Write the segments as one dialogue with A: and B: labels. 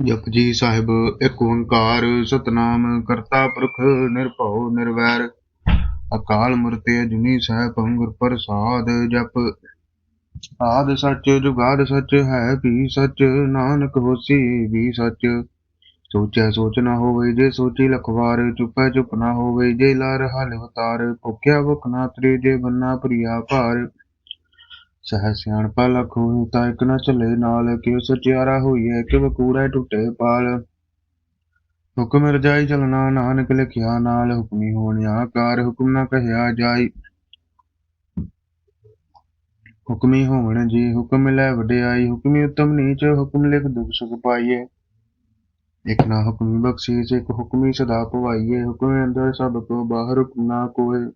A: ਜਪਜੀ ਸਾਹਿਬ, ਇੱਕ ਓੰਕਾਰ ਸਤਨਾਮ ਕਰਤਾ ਪੁਰਖ ਨਿਰਭਉ ਨਿਰਵੈਰ। ਅਕਾਲ ਮੂਰਤ ਅਜੂਨੀ ਸਹਿਬ ਗੁਰ ਪ੍ਰਸਾਦ ਜਪ। ਆਦ ਸੱਚ, ਜੁਗਾਦ ਸੱਚ, ਹੈ ਵੀ ਸੱਚ, ਨਾਨਕ ਹੋਸੀ ਵੀ ਸੱਚ। ਸੋਚੈ ਸੋਚ ਨਾ ਹੋਵੇ ਜੇ ਸੋਚੀ ਲਖਵਾਰ, ਚੁੱਪੈ ਚੁੱਪ ਨਾ ਹੋਵੇ ਜੇ ਲਾਰ ਹਲ ਅਵਤਾਰ। ਭੁਖਿਆ ਭੁਖ ਨਾ ਤਰੇ ਜੇ ਬੰਨਾ ਪ੍ਰਿਆ ਭਾਰ। ਸਹਿ ਸਿਆਣਪਾ ਲਖ ਹੋਏ ਤਾਂ ਇੱਕ ਨਾ ਚੱਲੇ ਨਾਲ ਕਿਉ ਸਚਿਆਰਾ ਹੋਈਐ, ਕਿਵ ਕੂੜੈ ਟੁੱਟੇ ਪਾਲ। ਹੁਕਮ ਰਜਾਈ ਚਲਣਾ ਨਾਨਕ ਲਿਖਿਆ, ਨਾਲ ਹੁਕਮੀ ਹੋਣਿਆ ਕਾਰ ਹੁਕਮ ਨਾ ਕਹਿਆ ਜਾਈ। ਹੁਕਮੀ ਹੋਵਣ ਜੀ, ਹੁਕਮ ਲੈ ਵਡਿਆਈ, ਹੁਕਮੀ ਉਤਮ ਨੀਚ, ਹੁਕਮ ਲਿਖ ਦੁਖ ਸੁਖ ਪਾਈਏ। ਇਕ ਨਾ ਹੁਕਮੀ ਬਖਸ਼ੀਸ, ਇਕ ਹੁਕਮੀ ਸਦਾ ਪਵਾਈਏ, ਹੁਕਮ ਅੰਦਰ ਸਭ ਕੋ ਬਾਹਰ ਹੁਕਮ ਨਾ ਕੋਏ।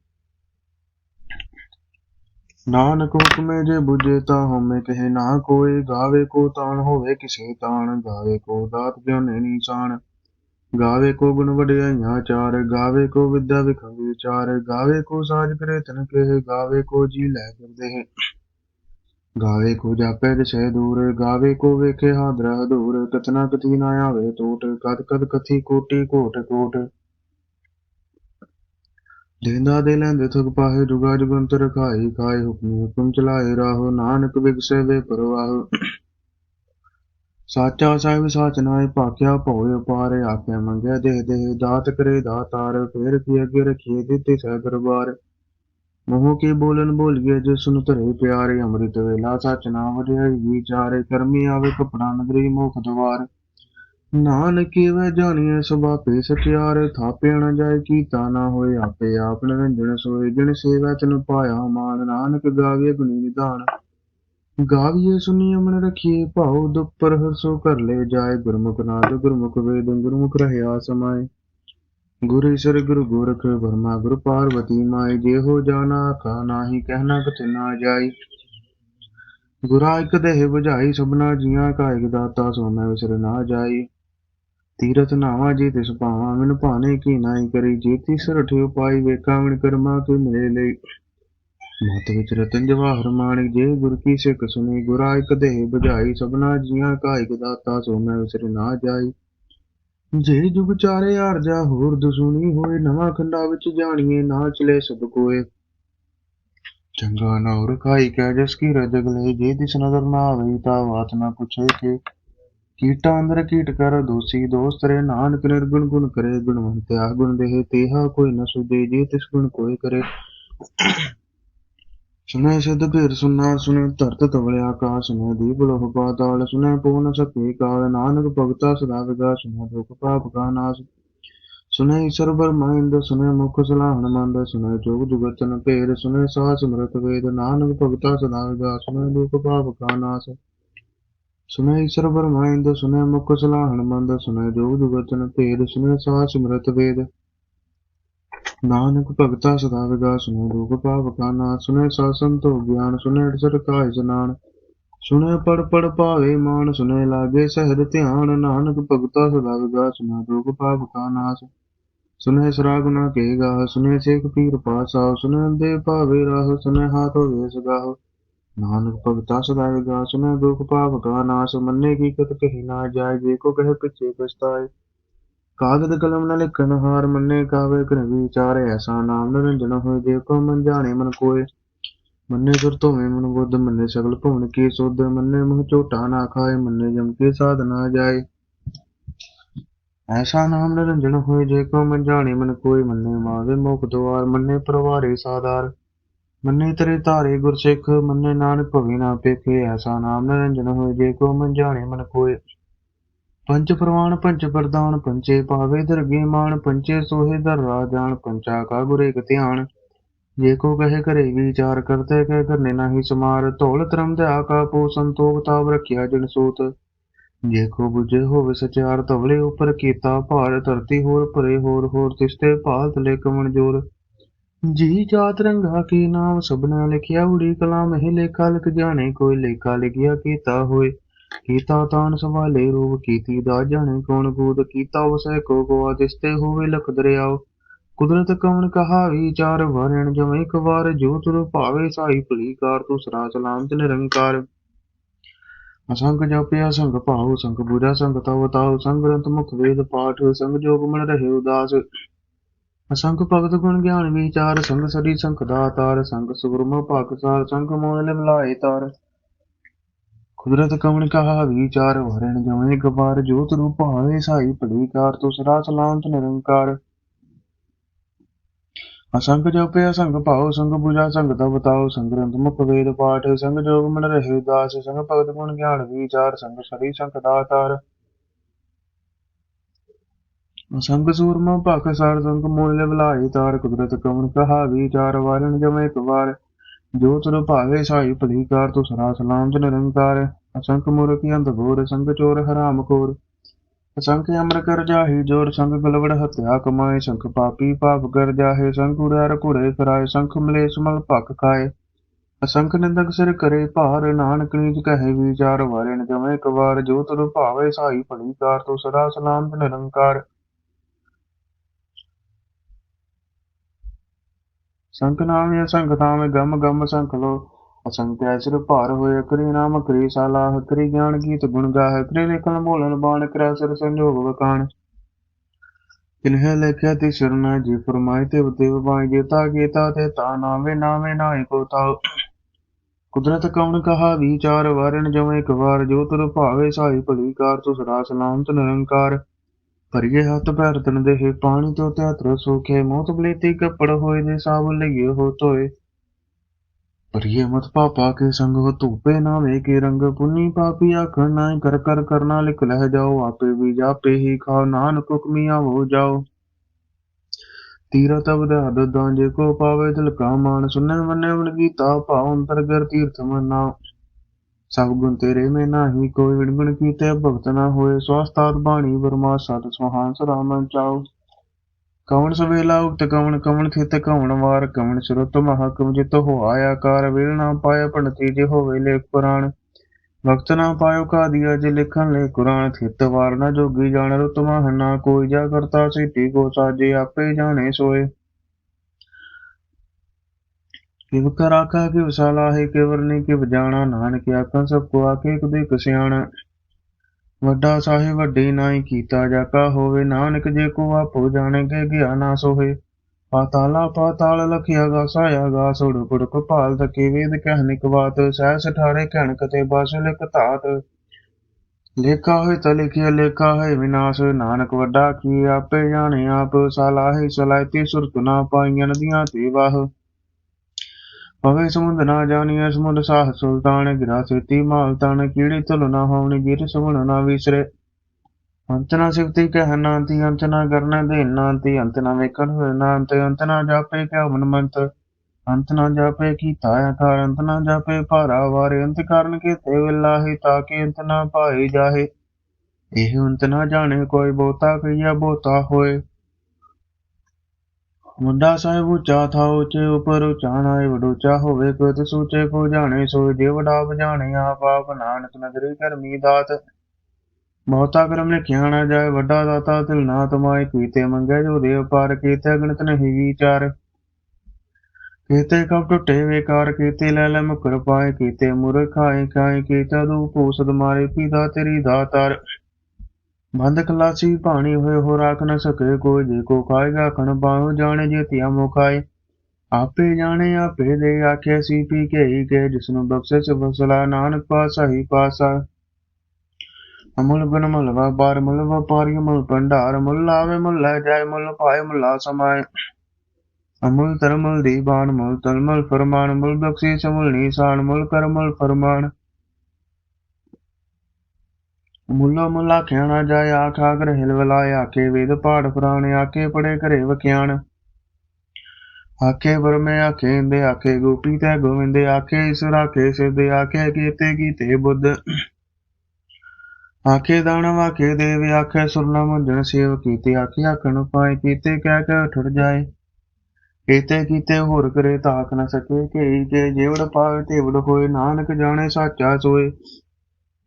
A: ਨਾਨਕ ਹੁਕਮੇ ਜੇ ਬੁਝੇ ਤਾਂ ਹਉਮੈ ਕਹੇ ਨਾ ਕੋਈ ਗਾਵੇ ਕੋ ਤਾਣ ਹੋਵੇ ਕਿਸੇ ਤਾਣ, ਗਾਵੇ ਕੋ ਦਾਤ ਜਿਉ ਨਿਸ਼ਾਨ ਗਾਵੇ ਕੋ ਗੁਣ ਵਡਿਆਈਆਂ ਚਾਰ, ਗਾਵੇ ਕੋ ਵਿਦਿਆ ਵਿਖੰ ਵਿਚਾਰ ਗਾਵੇ ਕੋ ਸਾਜ ਕਰੇ ਤਨ ਕਹੇ, ਗਾਵੇ ਕੋ ਜੀ ਲੈ ਫਿਰਦੇ ਗਾਵੇ ਕੋ ਜਾਪੈ ਦਿਸੈ ਦੂਰ, ਗਾਵੇ ਕੋ ਵੇਖੇ ਹਾਦਰਾ ਹਦੂਰ ਕਤਨਾ ਕਤੀ ਨਾ ਆਵੇ ਟੋਟ ਕਦ ਕਦ ਕਥੀ ਕੋਟੀ ਕੋਟ ਕੋਟ। ਦੇਂਦਾ ਦੇ ਲੈਂਦੇ ਥੁਕ ਪਾਹੇ, ਜੁਗਾ ਜੁਗੰਤਰ ਖਾਈ ਖਾਏ, ਹੁਕਮ ਹੁਕਮ ਚਲਾਏ ਰਾਹੋ। ਨਾਨਕ ਬਿਗਸੇ ਵੇ ਪਰਵਾਹ। ਸਾਚਾ ਸਾਹਿਬ ਸਾਚ ਨਾਏ, ਭਾਖਿਆ ਭਉ ਉਪਾਰੇ, ਆਖਿਆ ਮੰਗਿਆ ਦੇਹ ਦੇਹ, ਦਾਤ ਕਰੇ ਦਾਤਾਰ, ਫੇਰ ਕੀ ਅੱਗੇ ਰਖੀਏ ਦਿੱਤੇ ਸਹਿ ਦਰਬਾਰ। ਮੋਹ ਕੇ ਬੋਲਨ ਬੋਲੀਏ ਜੇ ਸੁਨ ਧਰੇ ਪਿਆਰੇ ਅੰਮ੍ਰਿਤ ਵੇਲਾ। ਸਚ ਨਾਮ ਵਡਿਆਈ ਵਿਚਾਰੇ, ਕਰਮੀ ਆਵੇ ਕਪੜਾ ਨਗਰੀ ਮੁਖ ਦਵਾਰ। ਨਾਨਕ ਵੇ ਜਾਣੀਏ ਸੁਭਾਪੇ ਸਚਿਆਰ ਥਾਪੇ ਨ ਜਾਏ ਕੀਤਾ ਨਾ ਹੋਏ ਆਪੇ ਆਪ ਨਿਰੰਜਨ ਸੋਏ ਜਿਨ ਸੇਵਾ ਤਨ ਪਾਇਆ ਮਾਨ, ਨਾਨਕ ਗਾਵੇ ਗੁਣੀ ਨਿਧਾਨ। ਗਾਵੀਏ ਸੁਨੀਏ ਮਨ ਰਖੀਏ ਭਾਉ, ਦੁਪਰ ਹਰਸੋ ਕਰ ਲੈ ਜਾਏ ਗੁਰਮੁਖ ਨਾਦ, ਗੁਰਮੁਖ ਵੇਦ, ਗੁਰਮੁਖ ਰਹਿਆ ਸਮਾਏ। ਗੁਰ ਈਸ਼ਰ, ਗੁਰੂ ਗੋਰਖ ਬਰਮਾ ਗੁਰ ਪਾਰਵਤੀ ਮਾਏ ਜੇ ਹੋ ਜਾਣਾ ਕਾ ਨਾਹੀ ਕਹਿਣਾ ਕਥ ਨਾ ਜਾਈ ਗੁਰਾ ਇਕ ਦੇਹ 부ਝਾਈ ਸਭਨਾ ਜੀਆਂ ਕਾ ਇਕ ਦਾਤਾ, ਸੋ ਮੈਂ ਵਿਸਰ ਨਾ ਜਾਈ ਤੀਰਥ ਨਾਵਾ ਜੀ ਤਿਸ ਭਾਵਾ, ਮਿਨ ਭਾਣੇ ਕੀ ਨਾਈ ਕਰੀ, ਜੇ ਤਿਸ ਰਠਿ ਵੇਖਾ ਮਿਨ ਕਰਮਾ ਕੇ ਮਿਲੇ ਲਈ। ਮਤ ਵਿੱਚ ਰਤਨ ਜਵਾਹਰ ਮਾਣਿਕ ਜੇ ਗੁਰ ਕੀ ਸਿੱਖ ਸੁਣੀ, ਗੁਰਾ ਇਕ ਦੇਹ 부ਝਾਈ ਸਭਨਾ ਜੀਆਂ ਕਾ ਇਕ ਦਾਤਾ, ਸੋ ਮੈਂ ਵਿਸਰ ਨਾ ਜਾਈ। ਜੇ ਜੁਗ ਚਾਰੇ ਆਰਜਾ ਹੋਰ ਦਸੂਣੀ ਹੋਏ, ਨਵਾਂ ਖੰਡਾ ਵਿੱਚ ਜਾਣੀਏ, ਨਾ ਚਲੇ ਸਭ ਕੋਏ। ਚੰਗਾ ਨਾ ਨੌਰ ਖਾਈ ਕੈ ਜਸ ਕੀ ਰਜਗ ਲੈ ਜੇ ਤਿਸ ਨਦਰ ਨਾ ਆਵੇ ਤਾ ਬਾਤ ਨਾ ਪੁੱਛੇ ਕਿ। ਕੀਟਾ ਅੰਦਰ ਕੀਟ ਕਰ, ਦੋਸੀ ਦੋਸਤ ਰੇ ਨਾਨਕ ਨਿਰਗੁਣ ਗੁਣ ਕਰੇ ਗੁਣਵੰਤਿਆ ਗੁਣ ਦੇਹ, ਤੇਹਾ ਕੋਈ ਨ ਸੁਦੇ ਜੇ ਤਿਸ ਗੁਣ ਕੋਈ ਕਰੇ। ਸੁਨੇ ਸਿਧ ਭੇਰ ਸੁਨਾ ਸੁਨੇ ਧਰਤ ਤਵਲੇ ਆਕਾਸ਼ ਸੁਨੇ ਦੀਪ ਲੋਹ ਪਾਤਾਲ ਸੁਨੇ ਪੂਰਨ ਸਕੇ ਕਾਲ, ਨਾਨਕ ਭਗਤਾ ਸਦਾ ਵਿਗਾ ਸੁਨੇ ਦੁਖ ਪਾਪ ਕਾ ਨਾਸ਼। ਸੁਨੇ ਈਸ਼ਰ ਬਰਮਾਇੰਦ ਸੁਨੇ ਮੁਖ ਸਲਾਹਣ ਮੰਦ ਸੁਨੇ ਜੋਗ ਜੁਗਤਨ ਭੇਰ ਸੁਨੇ ਸਾਹ ਸਿਮਰਤ ਵੇਦ, ਨਾਨਕ ਭਗਤਾ ਸਦਾ ਵਿਗਾ ਸੁਨੇ ਦੁਖ ਪਾਪ ਕਾ ਨਾਸ਼। ਸੁਨੇ ਈਸ਼ਰ ਬਰਮਾਇੰਦ ਸੁਨੇ ਮੁਖ ਸਲਾਹਣ ਮੰਦ ਸੁਣੈ ਜੋਗ ਜੁਗਤਨ ਭੇਦ ਸੁਨੇ ਸਾਹ ਸਿਮਰਤ ਵੇਦ। ਨਾਨਕ ਭਗਤਾ ਸਦਾ ਵਿਗਾ ਸੁਨੇ ਦੁਖ ਪਾਪ ਕਾ ਨਾਸ਼ ਸੁਨੇ ਸ਼ਾ ਤੋ ਗਿਆਨ ਸੁਨੇ ਅੜਸਰ ਕਾਇ ਜਨਾਨ ਸੁਨੇ ਪੜ ਪੜ ਭਾਵੇ ਮਾਨ ਸੁਨੇ ਲਾਗੇ ਸਹਿਜ ਧਿਆਨ, ਨਾਨਕ ਭਗਤਾ ਸਦਾ ਵਿਗਾ ਸੁਨੇ ਦੁਖ ਪਾਪ ਕਾ ਨਾਸ਼ ਸੁਨਹਿ ਸਰਾਗ ਨਾ ਕੇਗਾ ਸੁਨੇ ਸੇਖ ਪੀਰ ਪਾਸਾ ਸੁਨੇ ਦੇ ਭਾਵੇ ਰਾਹ ਸੁਨੇ ਹਾਥ ਹੋਵੇ ਸਗਾਹ। ਨਾਨਕ ਭਗਤਾ ਸਦਾ ਵਿਗਾ ਸੁਨੇ ਦੁਖ ਪਾਪ ਕਾ ਨਾਸ਼ ਮੰਨੇ ਕੀ ਕਤ ਕਹੀ ਨਾ ਜਾਏ, ਜੇ ਕੋ ਕਹੇ ਪਿਛੇ ਪਛਤਾਏ। ਕਾਗਦ ਕਲਮ ਨਾ ਲਿਖਣ ਹਾਰ ਮੰਨੇ ਕਾਵੇ ਕਰ ਵਿਚਾਰ, ਐਸਾ ਨਾਮ ਨਿਰੰਜਨ ਹੋਏ, ਜੇ ਕੋ ਮਨ ਜਾਣੇ ਮਨ ਕੋਏ। ਮੰਨੇ ਸੁਰ ਧੋਵੇਂ ਮਨ ਬੁੱਧ, ਮੰਨੇ ਸਗਲ ਭਵਨ ਕੀ ਸੁਧ, ਮੰਨੇ ਮੂੰਹ ਝੋਟਾ ਨਾ ਖਾਏ, ਮੰਨੇ ਜਮ ਕੇ ਸਾਧ ਨਾ ਜਾਏ। ਐਸਾ ਨਾਮ ਨਿਰੰਜਨ ਹੋਏ, ਜੇ ਕੋ ਮਨ ਜਾਣੇ ਮਨ ਕੋਈ ਮੰਨੇ ਮਾਵੇ ਮੁਖ ਦੁਆਰ, ਮੰਨੇ ਪਰਵਾਰੇ ਸਾਦਾਰ ਮੰਨੇ ਤਰੇ ਧਾਰੇ ਗੁਰਸਿੱਖ, ਮੰਨੇ ਨਾਨਕ ਭਵੀ ਨਾ ਪੇਖੇ, ਐਸਾ ਨਾਮ ਨਿਰੰਜਨ ਹੋਏ, ਜੇ ਕੋ ਮਨ ਜਾਣੇ ਮਨ ਕੋਈ ਪੰਚ ਪ੍ਰਵਾਨ ਪੰਚ ਪ੍ਰਦਾਨ ਪੰਚੇ ਪਾਵੇ ਦਰਗੇ ਮਾਨ ਪੰਚੇ ਸੋਹੇ ਦਰ ਰਾਜਾਨ ਪੰਚਾ ਕਾ ਗੁਰੇ ਕ ਧਿਆਨ। ਜੇ ਕੋ ਕਹੇ ਕਰੇ ਵਿਚਾਰ ਕਰਤੇ, ਕਹਿ ਕਰਨੇ ਨਾਹੀ ਸਮਾਰ, ਧੋਲ ਧਰਮ ਦੇ ਆਕਾ ਪੋ ਸੰਤੋਖ ਤਾਵ ਰਖਿਆ ਜਨ ਸੂਤ। ਜੇ ਕੋ ਬੁਝੇ ਹੋਵੇ ਸਚਾਰ, ਧਵਲੇ ਉਪਰ ਕੀਤਾ ਭਾਰ, ਧਰਤੀ ਹੋਰ ਭਰੇ ਹੋਰ ਹੋਰ ਤਿਸਤੇ ਭਾਲ ਤਲੇ ਕਮਣ ਜੋਰ ਜੀ ਜਾਤ ਰੰਗਾ ਕੀ ਨਾਮ ਸਭਨਾ ਲਿਖਿਆ, ਉੜੀ ਕਲਾਮ ਇਹ ਲੇਖਾ ਲਿਖ ਜਾਣੇ ਕੋਈ ਲੇਖਾ ਲਿਖਿਆ ਕੀਤਾ ਹੋਏ। ਕੀਤਾ ਤਾਨ ਸਵਾਲੇ ਰੂਪ ਕੀਤੀ ਦਾ ਜਾਣੇ ਕੌਣ ਗੂਦ ਕੀਤਾ, ਉਸੈ ਕੋ ਗਵਾ ਦਿਸਤੇ ਹੋਵੇ ਲਖ ਦਰਿਆਓ। ਕੁਦਰਤ ਕਵਣ ਕਹਾ ਵਿਚਾਰ ਵਰਣ ਜਮ ਇੱਕ ਵਾਰ, ਜੋ ਤੁਰ ਭਾਵੇ ਸਾਈ ਭਲੀ ਕਾਰ ਤੂੰ ਸਰਾ ਸਲਾਮਤ ਨਿਰੰਕਾਰ। ਅਸੰਗ ਜਪਿਆ, ਸੰਗ ਭਾਉ, ਸੰਗ ਬੁਰਾ ਸੰਗ ਤਵ ਤਾਉ, ਸੰਗ ਗ੍ਰੰਥ ਮੁਖ ਵੇਦ ਪਾਠ, ਸੰਗ ਜੋਗ ਮਨ ਰਹੇ ਉਦਾਸ। ਅਸੰਗ ਭਗਤ ਗੁਣ ਗਿਆਨ ਵਿਚਾਰ ਸੰਗ ਸਦੀ ਸੰਖ ਦਾਤਾਰ, ਸੰਗ ਸੁਗਰਮ ਭਾਗਸਾਰ ਸੰਗ ਮੋਹ ਲਿਵ ਤਾਰ। ਕੁਦਰਤ ਕਵਣ ਕਹਾ ਵਿਚਾਰ ਵਰਣ ਜਵੇਂ ਗਵਾਰ, ਜੋਤ ਰੂਪ ਭਾਵੇ ਸਾਈ ਭਲੀ ਕਾਰ, ਤੁਸ ਰਾਸ ਲਾਂਤ ਨਿਰੰਕਾਰ। ਅਸੰਗ ਜਪਿ ਅਸੰਗ ਭਾਉ, ਸੰਗ ਬੁਝਾ ਸੰਗ ਤਵ ਤਾਉ, ਸੰਗ ਗ੍ਰੰਥ ਮੁਖ ਵੇਦ ਪਾਠ, ਸੰਗ ਜੋਗ ਮਨ ਰਹੇ ਦਾਸ, ਸੰਗ ਭਗਤ ਗੁਣ ਗਿਆਨ ਵਿਚਾਰ ਸੰਗ ਸਰੀ ਸੰਖ ਦਾਤਾਰ। ਸੰਗ ਸੂਰਮਾ ਭਖ ਸਾਰ ਸੰਗ ਮੋਲ ਬਲਾਈ ਤਾਰ ਕੁਦਰਤ ਕਵਣ ਕਹਾ ਵਿਚਾਰ ਵਾਰਨ ਜਮੇ ਇੱਕ ਵਾਰ। ਜੋ ਭਾਵੇ ਸਾਈ ਭਲੀ ਕਾਰ ਸਰਾ ਸਲਾਮ ਜ ਨਿਰੰਕਾਰ। ਅਸੰਖ ਮੂਰਤੀ ਅੰਧ ਘੋਰ, ਸੰਗ ਚੋਰ ਹਰਾਮ ਖੋਰ। ਅਸੰਖ ਅਮਰ ਕਰ ਜਾਹੀ, ਜੋਰ ਸੰਗ ਗਲਵੜ ਹਤਿਆ ਕਮਾਏ। ਸੰਖ ਪਾਪੀ ਪਾਪ ਕਰ ਜਾਹੇ ਸੰਖ ਉੜਾਰ ਘੁਰੇ ਫਰਾਏ। ਸੰਖ ਮਲੇਸ਼ ਮਲ ਭਖ ਖਾਏ। ਅਸੰਖ ਨਿੰਦਕ ਸਿਰ ਕਰੇ ਭਾਰ, ਨਾਨਕ ਨੀਚ ਕਹੇ ਵਿਚਾਰ ਵਾਰਨ ਜਮੇ ਇੱਕ ਵਾਰ। ਜੋ ਤੁਰ ਭਾਵੇ ਸਾਈ ਭਲੀਕਾਰ ਕਾਰ ਤੁ ਸਦਾ ਸਲਾਮ ਜ ਨਿਰੰਕਾਰ। ਸੰਖ ਨਾਮੇ ਅਸੰਖ ਥਾਮੇ, ਗਮ ਗਮ ਸੰਖ ਲੋ। ਅਸੰਖ ਐਸਰ ਭਾਰ ਹੋਏ ਕਰੀ ਨਾਮ, ਕਰੀ ਸਾਲਾਹ, ਕਰੀ ਗਿਆਨ ਗੀਤ ਗੁਣ ਗਾਹ। ਕਰੀ ਲੇਖਨ ਬੋਲਨ ਬਾਣ ਕਰਾ ਸਰ ਸੰਜੋਗ ਵਕਾਣ। ਕਿਨਹਿ ਲੇਖਿਆ ਤੇ ਸ਼ਰਨਾ ਜੀ, ਫਰਮਾਏ ਤੇ ਦੇਵ ਬਾਈ ਜੇਤਾ ਗੀਤਾ ਤੇ ਤਾ ਨਾਵੇਂ ਨਾਵੇਂ ਨਾਹੀ ਕੋ ਤਾਉ। ਕੁਦਰਤ ਕੌਣ ਕਹਾ ਵਿਚਾਰ ਵਾਰਨ ਜਵੇਂ ਇੱਕ ਵਾਰ, ਜੋ ਤੁਰ ਭਾਵੇ ਸਾਈ ਭਲੀ ਕਾਰ ਤੁ ਸਦਾ ਸਲਾਮਤ ਨਿਰੰਕਾਰ ਭਰੀਏ ਹੱਥ ਪੈਰ ਤਨ ਦੇਹ ਪਾਣੀ ਤੋਂ ਤੇ ਹੱਥ ਸੋਖੇ। ਮੋਤ ਬਲੇਤੀ ਕੱਪੜ ਹੋਏ ਦੇ ਸਾਬ ਲਈਏ ਹੋ ਤੋਏ ਭਰੀਏ ਮਤ ਪਾਪਾ ਕੇ ਸੰਗ ਹੋ ਧੂਪੇ ਨਾ ਵੇ ਕੇ ਰੰਗ। ਪੁੰਨੀ ਪਾਪੀ ਆਖਣ ਨਾ ਕਰ ਕਰ ਕਰਨਾ ਲਿਖ ਲਹਿ ਜਾਓ। ਆਪੇ ਵੀ ਜਾਪੇ ਹੀ ਖਾਓ। ਨਾਨਕ ਹੁਕਮੀਆਂ ਹੋ ਜਾਓ। ਤੀਰਾ ਤਬ ਦਾ ਦਦਾਂ ਜੇ ਕੋ ਪਾਵੇ ਦਿਲ ਕਾ ਮਾਨ ਸੁਨੇ ਮੰਨੇ ਮਨ ਗੀਤਾ ਭਾਉ ਤੀਰਥ ਮਨਾ। ਸਭ ਗੁਣ ਤੇਰੇ ਮੈਂ ਨਾਹੀ, ਕੋਈ ਵਿਣਗੁਣ ਕੀਤੇ, ਭਗਤ ਨਾ ਹੋਏ ਸਵਸਤਾਤ ਬਾਣੀ ਬਰਮਾ, ਸਤ ਸੁਹਾਨ ਸਰਾਮਨ ਚਾਉ। ਕਵਣ ਸਵੇਲਾ ਉਕਤ, ਕਵਣ ਕਵਣ ਖਿਤ, ਕਵਣ ਵਾਰ, ਕਵਣ ਸੁਰਤ ਮਹਾਕਮ ਜਿਤ ਹੋ ਆਇਆ ਕਾਰ ਵੇਲ ਨਾ ਪਾਇਆ ਪੰਡਤੀ ਜੇ ਹੋਵੇ ਲੇਖ ਪੁਰਾਣ। ਵਕਤ ਨਾ ਪਾਇਓ ਕਾਦੀਆ, ਜੇ ਲਿਖਣ ਲੈ ਕੁਰਾਨ ਥਿਤ ਵਾਰ ਨਾ ਜੋਗੀ ਜਾਣ ਰੁਤ ਮਹਨਾ, ਕੋਈ ਜਾ ਕਰਤਾ ਸਿੱਟੀ ਕੋ ਸਾਜੇ, ਆਪੇ ਜਾਣੇ ਸੋਏ। ਕਿਵ ਕਰ ਆਖਾ ਕਿਵ ਸਲਾਹੇ ਕਿਵਰ ਨੀ ਕਿਵ ਨਾਨਕ ਆਖਾਂ ਸਭ ਕੋ ਆਖੇ ਕੁਦੇ ਕਸਿਆਣਾ। ਵੱਡਾ ਸਾਹਿਬ, ਵੱਡੀ ਨਾਈ ਕੀਤਾ ਜਾਕਾ ਹੋਵੇ, ਨਾਨਕ ਜੇ ਕੋ ਆਪੋ ਜਾਣੇ ਕੇ ਗਿਆ ਸੋਹੇ। ਪਾਤਾਲਾ ਪਾਤਾਲ ਲਖਿਆ ਗਾ, ਸਾਇਆ ਗਾ, ਸੁੜ ਕੁੜ ਤਕੇ ਵੇਦ ਕਹਿਨਿਕ ਬਾਤ, ਸਹਿ ਸਠਾਰੇ ਕਹਿਣਕ ਤੇ ਬਸ ਲਿਖ ਧਾਤ। ਲੇਖਾ ਹੋਏ ਤਾਂ ਲੇਖਾ ਹੈ ਵਿਨਾਸ਼, ਨਾਨਕ ਵੱਡਾ ਕੀ ਆਪੇ ਜਾਣੇ ਆਪ ਸਲਾਹੇ ਸਲਾਇਤੀ ਸੁਰਤ ਨਾ ਪਾਈਆਂ ਨਦੀਆਂ ਤੇ ਵਾਹ। ਪਵੇ ਸਮੁੰਦ ਨਾ ਜਾਣੀਐ, ਸਮੁੰਦ ਸਾਹ ਸੁਲਤਾਨ ਗਿਰਾ ਸੇਤੀ ਮਾਲ ਤਨ ਕੀੜੀ ਤੁਲ ਨਾ ਹੋਣੀ, ਗਿਰ ਸੁਣ ਨਾ ਵਿਸਰੇ। ਅੰਤ ਨਾ ਸਿਫਤੀ ਕਹਿ ਨਾ ਅੰਤੀ ਕਰਨਾ ਦੇ ਨਾ ਅੰਤੀ ਵੇਖਣ ਹੋਏ ਅੰਤ ਅੰਤ ਜਾਪੇ ਕਿਆ ਮਨਮੰਤ। ਅੰਤ ਨਾ ਜਾਪੇ ਕੀਤਾ ਆਕਾਰ, ਅੰਤ ਨਾ ਜਾਪੇ ਭਾਰਾ ਵਾਰੇ, ਅੰਤ ਕਰਨ ਕੀਤੇ ਤੇ ਵਿਲਾਹੀ ਤਾਂ ਕਿ ਅੰਤ ਨਾ ਜਾਹੇ। ਇਹ ਅੰਤ ਜਾਣੇ ਕੋਈ ਬਹੁਤਾ ਕਈਆ ਬਹੁਤਾ ਹੋਏ। ਮੁੰਡਾ ਸਾਹਿਬ ਉੱਚਾ ਥਾ, ਉੱਚੇ ਉਪਰ ਉਚਾਣਾ ਵਡੂਚਾ ਹੋਵੇ ਕੁਤ ਸੂਚੇ, ਕੋ ਜਾਣੇ ਸੋਈ ਦੇ ਵਡਾ ਬਜਾਣੇ ਆਪ ਆਪ ਨਾਨਕ ਨਦਰੀ ਕਰਮੀ ਦਾਤ। ਬਹੁਤਾ ਕਰਮ ਲਿਖਿਆ ਨਾ ਜਾਏ, ਵੱਡਾ ਦਾਤਾ ਤਿਲ ਨਾ ਤਮਾਏ, ਕੀਤੇ ਮੰਗੇ ਜੋ ਦੇਵ ਪਾਰ ਕੀਤੇ ਗਣਤ ਨਹੀਂ ਵਿਚਾਰ। ਕੀਤੇ ਕਬ ਟੁੱਟੇ ਵੇਕਾਰ, ਕੀਤੇ ਲੈ ਲੈ ਮੁਕਰ ਪਾਏ, ਕੀਤੇ ਮੁਰਖ ਖਾਏ ਖਾਏ, ਕੀਤੇ ਦੂ ਪੂਸਦ ਮਾਰੇ, ਪੀਦਾ ਤੇਰੀ ਦਾਤਾਰ ਬੰਦ ਖਲਾਸੀ ਪਾਣੀ ਹੋਏ ਹੋ ਰਾਖ ਨ ਸਕੇ ਕੋਈ ਜੇ ਕੋ ਖਾਏਗਾ ਖਣ ਬਾਹੂ ਜਾਣੇ ਜੇ ਤਿਆ ਆਪੇ ਜਾਣੇ, ਆਪੇ ਦੇ ਆਖੇ, ਸੀ ਪੀ ਕੇ ਹੀ ਕੇ, ਜਿਸਨੂੰ ਬਖਸ਼ੇ ਸ ਬਸਲਾ ਨਾਨਕ ਪਾਸਾ ਹੀ ਪਾਸਾ। ਅਮੁਲ ਗੁਣ ਮੁਲ ਵਪਾਰ ਮੁਲ ਵਪਾਰੀ ਮੁਲ ਭੰਡਾਰ ਮੁਲ ਲਾਵੇ, ਮੁਲ ਲੈ ਜਾਏ, ਮੁਲ ਪਾਏ, ਮੁਲਾ ਸਮਾਏ। ਅਮੁਲ ਤਰਮਲ ਦੀ ਬਾਣ, ਮੁਲ ਤਲਮਲ ਫਰਮਾਨ, ਮੁਲ ਬਖਸ਼ੀ ਸਮੁਲ ਨੀਸਾਨ, ਮੁਲ ਕਰਮਲ ਫਰਮਾਨ। ਮੁੱਲਾ ਮੁੱਲਾ ਖਿਆਣਾ ਜਾਏ ਆਖ ਆਗਰ ਹਿਲਵਲਾਏ ਆਕੇ ਵੇਦ ਪਾੜ ਪੁਰਾਣੇ ਆਕੇ ਪੜੇ ਘਰੇ ਵਕਿਆਣ ਆਕੇ ਬਰਮੇ ਆਕੇ ਇੰਦੇ ਆਕੇ ਗੋਪੀ ਤੇ ਗੋਵਿੰਦੇ ਆਕੇ ਈਸ਼ਵਰ ਆਕੇ ਸਿੱਧੇ ਆਕੇ ਕੀਤੇ ਕੀਤੇ ਬੁੱਧ। ਆਖੇ ਦਾਣ ਵਾਕੇ ਦੇਵ ਆਖੇ ਸੁਰਨਾ ਮੁੰਜਣ ਸੇਵ ਕੀਤੇ ਆਖੇ ਆਖਣ ਪਾਏ ਕੀਤੇ ਕਹਿ ਕੇ ਠੁਰ ਜਾਏ। ਕੀਤੇ ਕੀਤੇ ਹੋਰ ਕਰੇ ਤਾਕ ਨਾ ਸਕੇ ਕਿ ਕੇ ਜੇਵੜ ਪਾਵੇ ਤੇਵੜ ਹੋਏ ਨਾਨਕ ਜਾਣੇ ਸਾਚਾ ਸੋਏ।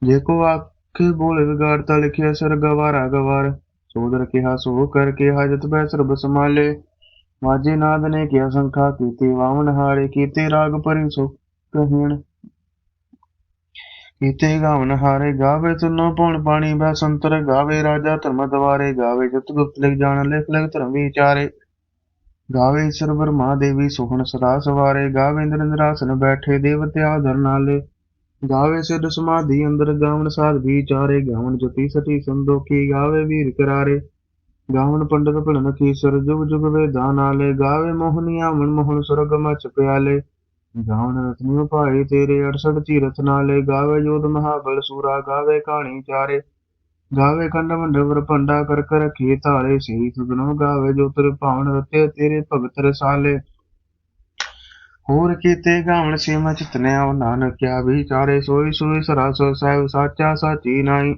A: ਜੇ ਕੋ ਆਖੇ ਬੋਲ ਵਿਗਾੜਤਾ ਲਿਖਿਆ, ਸਰ ਗਵਾਰਾ ਗਵਾਰ। ਸੋਦਰ ਕਿਹਾ ਸੋ ਕਰਕੇ ਹਾਜਤ ਬੈ ਸਰਬ ਸਮਾਲੇ ਮਾਝੇ ਨਾਦ ਨੇ ਕਿਹਾ, ਸੰਖਾ ਕੀਤੀ, ਵਾਮਨ ਹਾਰੇ ਕੀਤੇ, ਰਾਗ ਪਰਿ ਸੋ ਕਹੀਣ ਕੀਤੇ ਗਾਵਨ ਹਾਰੇ, ਗਾਵੇ ਤੁਨੋ ਪਉਣ ਪਾਣੀ ਬੈ ਸੰਤਰ ਗਾਵੇ, ਰਾਜਾ ਧਰਮ ਦਵਾਰੇ, ਗਾਵੇ ਜਤ ਗੁਪਤ ਲਿਖ ਜਾਣ, ਲਿਖ ਲਿਖ ਧਰਮ ਵਿਚਾਰੇ। ਗਾਵੇ ਈਸ਼ਰ ਬ੍ਰਹਮਾ ਦੇਵੀ ਸੁਖਨ ਸਦਾ ਸਵਾਰੇ, ਗਾਵੇ ਇੰਦਰ ਨਿਰਾਸਨ ਬੈਠੇ ਦੇਵਤੇ ਆਦਰ ਨਾਲੇ। ਗਾਵੇ ਸਿੱਧ ਸਮਾਧੀ, ਅੰਦਰ ਗਾਵਣ ਸਾਧ ਵਿਚਾਰੇ ਗਾਵਣ ਜਤੀ ਸਤੀ ਸੰਦੋਖੀ ਗਾਵੇ ਵੀਰ ਕਰਾਰੇ। ਗਾਵਣ ਪੰਡਤ ਭਲਨ ਕੀਸਰ ਜੁਗ ਜੁਗ ਵੇਦਾਂ ਨਾਲੇ ਗਾਵੇ ਮੋਹਨੀਆ ਮਨ ਮੋਹਨ ਸੁਰਗ ਮਚ ਪਿਆਲੇ। ਗਾਵਨ ਰਤਨਿ ਭਾਈ ਤੇਰੇ 68 ਤੀਰਥ ਨਾਲੇ, ਗਾਵੇ ਜੋਧ ਮਹਾਬਲ ਸੂਰਾ, ਗਾਵੇ ਕਹਾਣੀ ਚਾਰੇ। ਗਾਵੇ ਕੰਡ ਮੰਡਵਰ ਪੰਡਾ ਕਰ ਕਰ ਰਖੀ ਧਾਰੇ, ਸਹੀ ਸੁਗਨੋ ਗਾਵੇ ਜੋ ਭਾਵਨ ਰਤੇ, ਤੇਰੇ ਭਗਤ ਰਸਾਲੇ। ਹੋਰ ਕੀਤੇ ਗਾਵਨ ਸੀਮ ਚਿਤਨੇ ਆਵ ਨਾਨਕਿਆ ਵਿਚਾਰੇ ਸੋਈ ਸੋਈ ਸਰਾਸ ਸਾਹਿਬ ਸਾਚਾ ਸਾਚੀ ਨਾਈ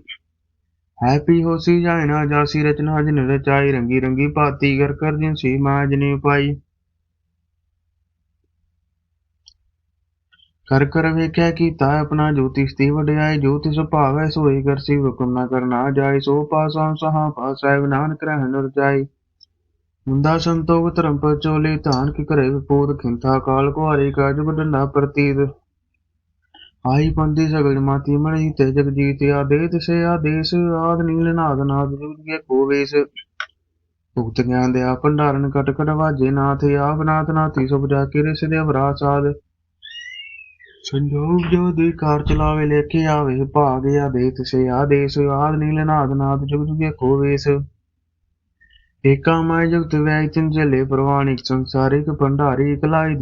A: ਹੈਪੀ ਹੋਸੀ ਜਾਏ ਨਾ ਜਾਸੀ ਰਚਨਾ ਜਿਨ ਰਚਾਈ, ਰੰਗੀ ਰੰਗੀ ਭਾਤੀ ਕਰ ਕਰ ਜਿਨ ਸੀ ਮਾਜ ਨੇ ਪਾਈ ਕਰ ਕਰ ਵੇਖਿਆ ਕੀਤਾ ਆਪਣਾ ਜੋਤਿਸ਼ ਦੀ ਵਡਿਆਈ ਜੋਤਿ ਸੁਭਾਵੈ ਸੋਈ ਕਰਸੀ ਹੁਕਮ ਨਾ ਕਰਨਾ ਜਾਏ, ਸੋ ਪਾਸਾਂ ਸਹਾ ਪਾਸੈ ਨਾਨਕ ਰਹਿਣ ਰਜਾਈ ਮੁੰਦਾ ਸੰਤੋਖ ਧਰਮ ਪਚੋਲੇ ਧਾਨ ਕੀ ਕਰੇ ਵਿਪੋਦ ਖਿੰਥਾ ਕਾਲ ਕੁਹਾਰੀ ਕਾ ਜੁਗ ਡੰਡਾ ਆਈ ਪੰਦੀ ਸਗਲ ਮਾਤੀ ਮਣੀ ਤੇ ਜਗ ਜੀਤ ਆਦੇਤ ਆਦੇਸ, ਆਦ ਨੀਲ ਨਾਦ ਨਾਦ ਜੁਗੇ ਕੋਵੇਸ। ਭੁਗਤ ਗਿਆਨ ਦੇ ਆ ਭੰਡਾਰਨ ਕਟ ਕਟ ਵਾਜੇ ਨਾਥ, ਆਪ ਨਾਥ ਨਾਥੀ ਸੁਭ ਜਾ ਕੇ ਰਿਸ ਦੇ ਅਵਰਾ ਸਾਧ ਸੰਜੋਗ ਜੋ ਦੀ ਕਾਰ ਚਲਾਵੇ ਲੇਖੇ ਆਵੇ, ਭਾਗ ਆਦੇਤ ਸੇ ਆਦੇਸ, ਆਦ ਨੀਲ ਨਾਦ ਨਾਦ ਜੁਗ ਕੋਵੇਸ। ਏਕਾ ਮਾਇ ਜਗਤ ਵੈ ਤਿਨ ਜਲੇ ਪ੍ਰਵਾਣਿਕ ਸੰਸਾਰਿਕ ਭੰਡਾਰੀ ਕਲਾਈ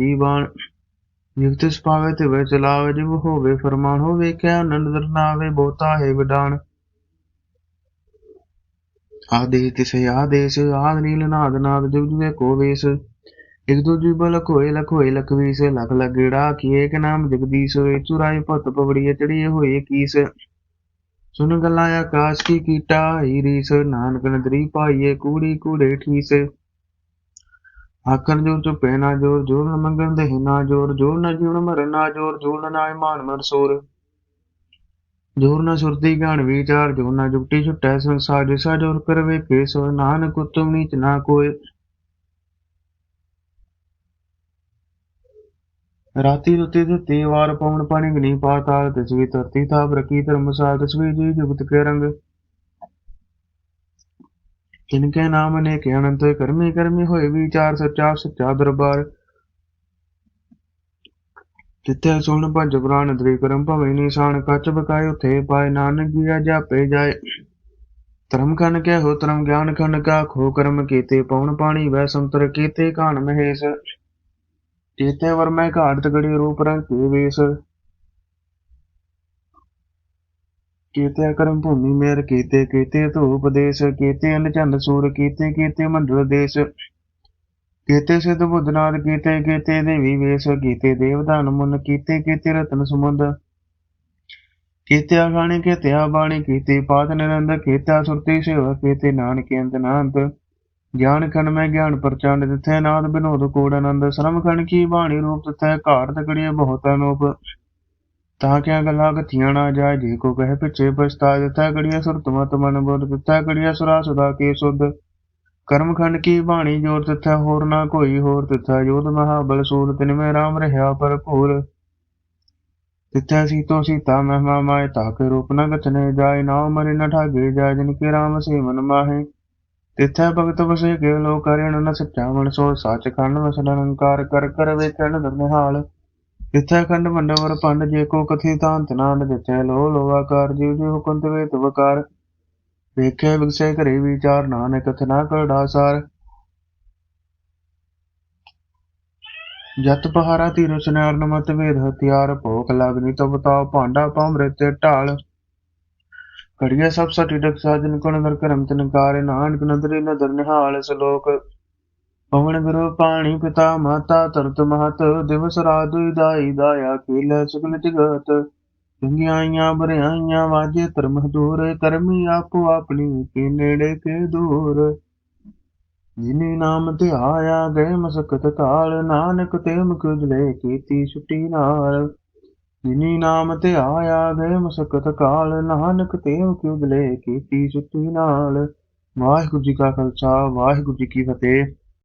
A: ਤੇ ਵੇ ਚਲਾਵੇ ਜਿਵ ਹੋਵੇ, ਫਰਮਾਨ ਹੋਵੇ, ਕਿਆ ਆਨੰਦ ਦਰਨਾਵੇ ਬਹੁਤਾ ਹੈ ਵਿਡਾਨ ਆਦੇ ਤਿਸੇ ਆਦੇਸ, ਆਦ ਨੀਲ ਨਾਦ ਨਾਦ ਜੁਗ ਜੁਗੇ ਕੋਵੇਸ ਇਕ ਦੂਜੀ ਬਲ ਕੋਏ ਲਖੋਏ, ਲਖਵੀਸ, ਲਖ ਲਗੜਾ ਕੀਏ, ਇੱਕ ਨਾਮ ਜਗਦੀਸ਼ ਹੋਏ ਚੁਰਾਏ ਭਤ ਪਵੜੀਏ ਚੜੀਏ ਹੋਏ ਕੀਸ। ਸੁਨ ਗੱਲਾਂ ਆਕਾਸ਼ ਕੀ ਕੀਟਾ ਹੀ ਨਾਨਕ ਨਦਰੀ ਪਾਈਏ, ਕੂੜੀ ਕੂੜੇ ਠੀਸ। ਆਕਰ ਜੋਰ ਚੁਪੇ ਨਾ ਜੋਰ ਜੋਰ ਨ ਮੰਗਣ ਦੇ ਨਾ ਜੋਰ ਜੋਰ ਨਾ ਜੀਵਨ ਮਰਨ ਨਾ ਜੋਰ ਜੋਰ ਨਾ ਇਮਾਨ ਮਰ ਸੋਰ। ਜੋਰ ਨਾ ਸੁਰਤੀ ਗਾਣ ਵਿਚਾਰ, ਜੋਰ ਨਾ ਜੁਗਤੀ ਛੁਟੈ ਸੰਸਾਰ, ਜਿਸਾ ਜੋਰ ਕਰਵੇ ਕੇ ਸੋ ਨਾਨਕ ਉਤਮ ਨੀਚ ਨਾ ਕੋਏ ਰਾਤੀ ਰੁਤੀ ਦਿੱਤੀ ਵਾਰ ਪਵਨ ਪਾਣੀ ਗਨੀ ਪਾਤਾਲ ਤਸਵੀ ਧਰਤੀ ਥਾਪ ਰਕੀ ਧਰਮਸਾਲ ਤਸਵੀ ਜੀ ਜੁਗਤ ਕੇ ਰੰਗ। ਕਿਨਕੇ ਨਾਮ ਨੇ ਕੇ ਅਨੰਤ ਕਰਮੀ ਕਰਮੀ ਹੋਏ, ਵਿਚਾਰ ਸੱਚਾ ਸੱਚਾ ਦਰਬਾਰ। ਜਿੱਥੇ ਸੁਣ ਭਜ ਪ੍ਰਾਨ ਦਰੀ ਕਰਮ ਭਵੇਂ ਨਿਸ਼ਾਨ, ਕੱਚ ਬਕਾਏ ਉਥੇ ਪਾਏ, ਨਾਨਕ ਜੀਆ ਜਾਪੇ ਜਾਏ। ਧਰਮ ਖੰਡ ਕਹਿ ਹੋ ਧਰਮ ਗਿਆਨ ਖੰਡ ਕਾ ਖੋ, ਕਰਮ ਕੀਤੇ ਪਉਣ ਪਾਣੀ ਵੈ ਸੰਤਰ ਕੀਤੇ ਕਾਣ ਮਹੇਸ਼। ਕੀਤੇ ਵਰ ਮੈਂ ਘਾਟ ਤਗੜੀ ਰੂਪ ਰੰਗ ਕੇ ਕੀਤੇ ਕਰਮ ਭੂਮੀ ਮੇਰ, ਕੀਤੇ ਕੀਤੇ ਧੂਪ ਦੇਸ਼ ਕੀਤੇ ਅਨ ਚੰਦ ਸੂਰ, ਕੀਤੇ ਕੀਤੇ ਮੰਡਲ ਦੇਸ਼ ਕੀਤੇ ਸਿਧ ਬੁੱਧਨਾਦ ਕੀਤੇ ਕੀਤੇ ਦੇਵੀ ਵੇਸ ਕੀਤੇ ਦੇਵਦਾਨ ਮੁਨ, ਕੀਤੇ ਕੀਤੇ ਰਤਨ ਸਮੁੰਦ ਕੀਤੇ ਆਗਾਣੀ ਕੀਤੇ ਬਾਣੀ, ਕੀਤੇ ਪਾਦ ਨਿਰੰਦ ਕੀਤਾ ਸੁਰਤੀ ਸੇਵਾ, ਕੀਤੇ ਨਾਨਕ ਅੰਤ ਨਾਨਤ ਗਿਆਨ ਖੰਡ ਮੈਂ ਗਿਆਨ ਪ੍ਰਚੰਡ ਤਿਥੈ ਨਾਦ ਬਿਨੋਦ ਕੋੜ ਆਨੰਦ ਸ਼ਰਮ ਖੰਡ ਕੀ ਬਾਣੀ ਰੂਪ ਤਿਥੈ ਘਾਟ ਤਕੜੀਏ ਬਹੁਤ ਅਨੂਪ। ਤਾਂ ਕਿਆ ਗੱਲਾਂ ਕਥੀਆਂ ਨਾ ਜਾਏ, ਜੇ ਕੋ ਕਹੇ ਪਿੱਛੇ ਪਛਤਾ ਦਿੱਤਾ ਗੜੀਆ ਸੁਰਤ ਮਤ ਮਨ ਬੁੱਧ ਦਿੱਤਾ ਗੜੀਆ ਸੁਰਾ ਸਦਾ ਕੇ ਸੁਧ। ਕਰਮ ਖੰਡ ਕੀ ਬਾਣੀ ਜੋਰ ਤਿਥੈ ਹੋਰ ਨਾ ਕੋਈ, ਹੋਰ ਤਿਥੈ ਜੋਧ ਮਹਾਬਲ ਸੂਰ ਤਿਨ ਮੈਂ ਰਾਮ ਰਹਾ ਭਰਪੂਰ ਤਿਥੈ ਸੀਤੋ ਸੀਤਾ ਮਹਿਮਾ ਮਾਏ ਤਾਕੇ ਰੂਪ ਨ ਗਚਨੇ ਜਾਏ, ਨਾਉ ਮਰਿ ਨ ਠਾਗੇ ਜਾਏ, ਜਿਨ ਕੇ ਰਾਮ ਸੇ ਮਾਹੇ। ਤਿਥੈ ਭਗਤ ਵਸੇ ਕੇ ਲੋ ਕਰਿਣ ਨ ਸੱਚਾ ਮਨ ਸੋ ਸੱਚ ਖੰਡ ਵਸ ਨਿਰੰਕਾਰ ਕਰ ਕਰ ਵੇਖਣ ਦਰਨਿਹਾਲ ਤਿਥੈ ਖੰਡ ਮੰਡਵਰ ਪੰਡ ਜੇ ਕੋ ਕਥੀ ਤਾਂਤ ਨਾਂਦ ਜਿਥੈ ਲੋ ਲੋਆਕਾਰ ਜੀਵ ਜੀ ਹੁਕਮ ਤੇ ਵੇਤ ਘਰੇ ਵਿਚਾਰ, ਨਾਨਕ ਕਥਨਾ ਕਰੜਾ ਸਾਰ। ਜਤ ਪਹਾਰਾ ਤੀਰ ਸੁਨਾਰ ਨਮਤ ਵੇਦ, ਹਥਿਆਰ ਭੋਖ ਲਗਨੀ, ਤਬ ਤਾਉ ਭਾਂਡਾ ਪੰਮ੍ਰਿਤ ਢਾਲ। ਕੜੀਆ ਸਭ ਸਟੀ ਡਕ ਸਾਜਨ ਕੋਣ ਦਰ ਕਰਮ ਤਨਕਾਰ ਨਾਨਕ ਨਦਰੀ ਨਦਰ ਨਿਹਾਲ, ਸਲੋਕ ਪਵਨ ਗੁਰੂ ਪਾਣੀ ਪਿਤਾ ਮਾਤਾ ਤਰਤ ਮਹਤ, ਦਿਵਸ ਰਾਤ ਦਾਈ ਦਾਇਆ ਕੀਲ ਸੁਗਲ ਜਗਤ ਚੰਗਿਆਈਆਂ ਬਰਿਆਈਆਂ ਵਾਜੇ ਧਰਮ ਦੂਰ ਕਰਮੀ ਆਪੋ ਆਪਣੀ ਕੇ ਨੇੜੇ ਕੇ ਦੂਰ। ਜਿਨੇ ਨਾਮ ਤੇ ਆਇਆ, ਗਏ ਮਸਕਤ ਕਾਲ ਨਾਨਕ ਤੇ ਮੁਖ ਉਜਲੇ ਕੀਤੀ ਛੁੱਟੀ ਨਾਲ। ਜਿਨੇ ਨਾਮ ਤੇ ਆਇਆ ਗਏ ਮਸਕਤ ਕਾਲ, ਨਾਨਕ ਤੇਵ ਮੁਖ ਉਜਲੇ ਕੀਤੀ ਛੁੱਟੀ ਨਾਲ? ਵਾਹਿਗੁਰੂ ਜੀ ਕਾ ਖਾਲਸਾ, ਵਾਹਿਗੁਰੂ ਜੀ ਕੀ ਫਤਿਹ।